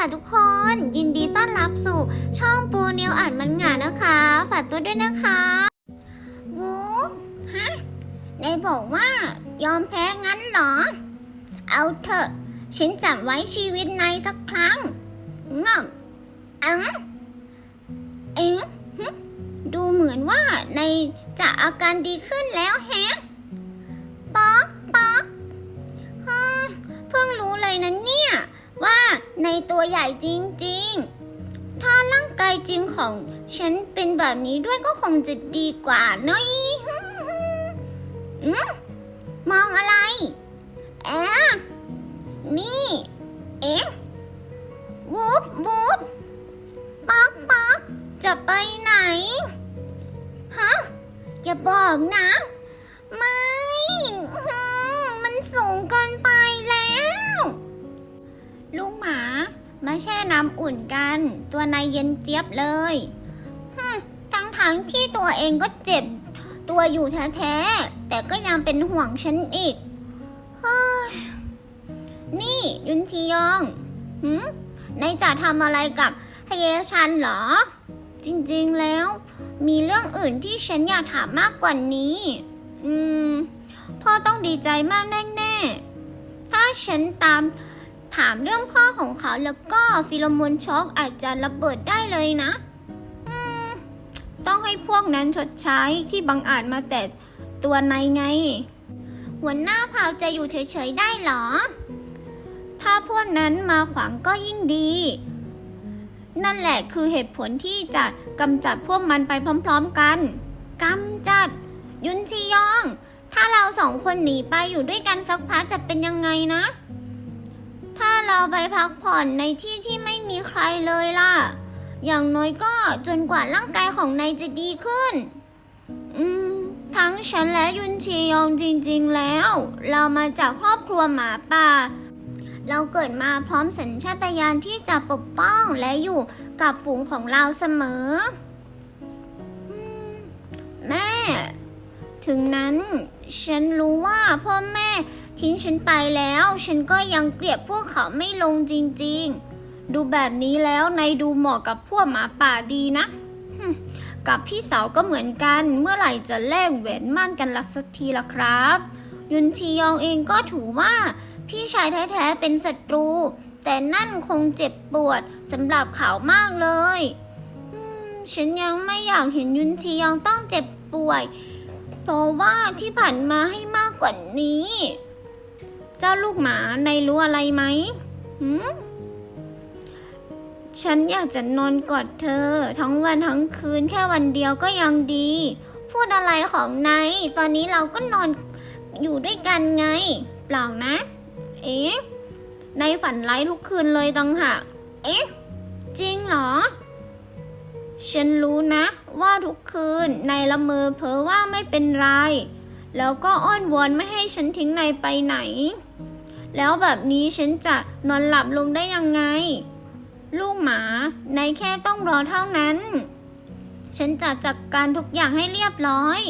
ค่ะทุกคน ยินดีต้อนรับสู่ช่องปูนิวอ่านมันงานนะคะ ฝากตัวด้วยนะคะวูฮะนายบอกว่ายอมแพ้งั้นเหรอ เอาเถอะ ฉันจะไว้ชีวิตนายสักครั้งง่อมอังเอ็งดูเหมือนว่านายจะอาการดีขึ้นแล้วแฮะป๊อกป๊อกเพิ่งรู้เลยนะเนี่ย ในตัวใหญ่จริงๆ ถ้าร่างกายจริงของฉันเป็นแบบนี้ด้วยก็คงจะดีกว่านอะอืมมองอะไรแอะนี่ เอ๊ะวูบวูบป๊อกป๊อกจะไปไหน ฮะ อย่าบอกนะ แช่น้ำอุ่นกัน ตัวนายเย็นเจี๊ยบเลยทั้งทั้งที่ตัวเองก็เจ็บ ตัวอยู่แท้ๆ แต่ก็ยังเป็นห่วงฉันอีก เฮ้ย นี่ยุนจียองหืมนายจะทำอะไรกับฮเยชันเหรอ จริงๆแล้ว มีเรื่องอื่นที่ฉันอยากถามมากกว่านี้ อืม พ่อต้องดีใจมากแน่ๆ ถ้าฉันตาม ถามเรื่องพ่อของเขาแล้วก็ฟิโลโมนช็อกอาจจะระเบิดได้เลยนะ ต้องให้พวกนั้นชดใช้ที่บังอาจมาแต่ตัวในไง หัวหน้าเผ่าจะอยู่เฉยๆได้หรอ ถ้าพวกนั้นมาขวางก็ยิ่งดี นั่นแหละคือเหตุผลที่จะกำจัดพวกมันไปพร้อมๆกันกำจัด ยุนจียอง ถ้าเราสองคนหนีไปอยู่ด้วยกันสักพักจะเป็นยังไงนะ ถ้าเราไปพักผ่อนในที่ที่ไม่มีใครเลยล่ะ อย่างน้อยก็จนกว่าร่างกายของนายจะดีขึ้น อืม ทั้งฉันและยุนชียองจริงๆแล้ว เรามาจากครอบครัวหมาป่า เราเกิดมาพร้อมสัญชาตญาณที่จะปกป้องและอยู่กับฝูงของเราเสมออมแม่ ถึงนั้น ฉันรู้ว่าพ่อแม่ทิ้งฉันไปแล้ว ฉันก็ยังเกลียดพวกเขาไม่ลงจริงๆ ดูแบบนี้แล้วนายดูเหมาะกับพวกหมาป่าดีนะ กับพี่สาวก็เหมือนกัน เมื่อไหร่จะแลกแหวนมั่นกันละสักทีละครับ ยุนชียองเองก็ถือว่า พี่ชายแท้ๆเป็นศัตรู แต่นั่นคงเจ็บปวดสำหรับเขามากเลยฉันยังไม่อยากเห็นยุนชียองต้องเจ็บป่วย เพราะว่าที่ผ่านมาให้มากกว่านี้ เจ้าลูกหมาในรู้อะไรไหมหืมฉันอยากจะนอนกอดเธอ ทั้งวันทั้งคืนแค่วันเดียวก็ยังดี พูดอะไรของนายตอนนี้เราก็นอนอยู่ด้วยกันไง เปล่านะ เอ๊ะในฝันร้ายทุกคืนเลยตังหากเอ๊ะ จริงเหรอ ฉันรู้นะ ว่าทุกคืนนายละเมอเพ้อว่าไม่เป็นไร แล้วก็อ้อนวอนไม่ให้ฉันทิ้งนายไปไหน แล้วแบบนี้ฉันจะนอนหลับลงได้ยังไง ลูกหมานายแค่ต้องรอเท่านั้น ฉันจะจัดการทุกอย่างให้เรียบร้อย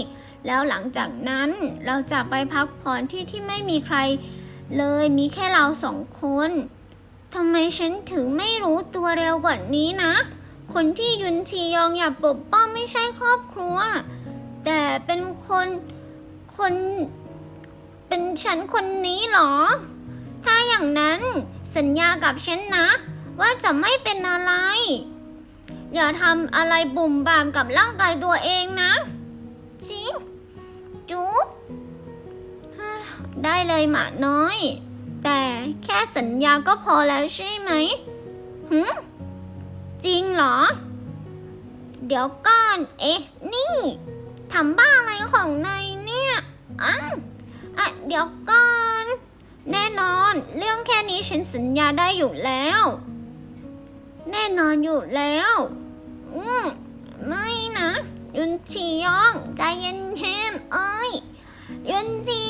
แล้วหลังจากนั้นเราจะไปพักผ่อนที่ที่ไม่มีใคร เลยมีแค่เราสองคนทำไมฉันถึงไม่รู้ตัวเร็วกว่านี้นะ คนที่ยุนชียองอยากปกป้องไม่ใช่ครอบครัว แต่เป็นคนคนเป็นฉันคนนี้เหรอ ถ้าอย่างนั้นสัญญากับฉันนะ ว่าจะไม่เป็นอะไร อย่าทำอะไรบุ่มบามกับร่างกายตัวเองนะจิงจุ๊บได้เลยหมาน้อย แต่แค่สัญญาก็พอแล้วใช่ไหมหืม จริงเหรอ เดี๋ยวก่อน เอ๊ะ นี่ทำบ้าอะไรของนายเนี่ยอะอะ เดี๋ยวก่อน แน่นอน เรื่องแค่นี้ฉันสัญญาได้อยู่แล้ว แน่นอนอยู่แล้ว อืมไม่นะ ยุนชียอง ใจเย็นๆเอ้ย ยุนจี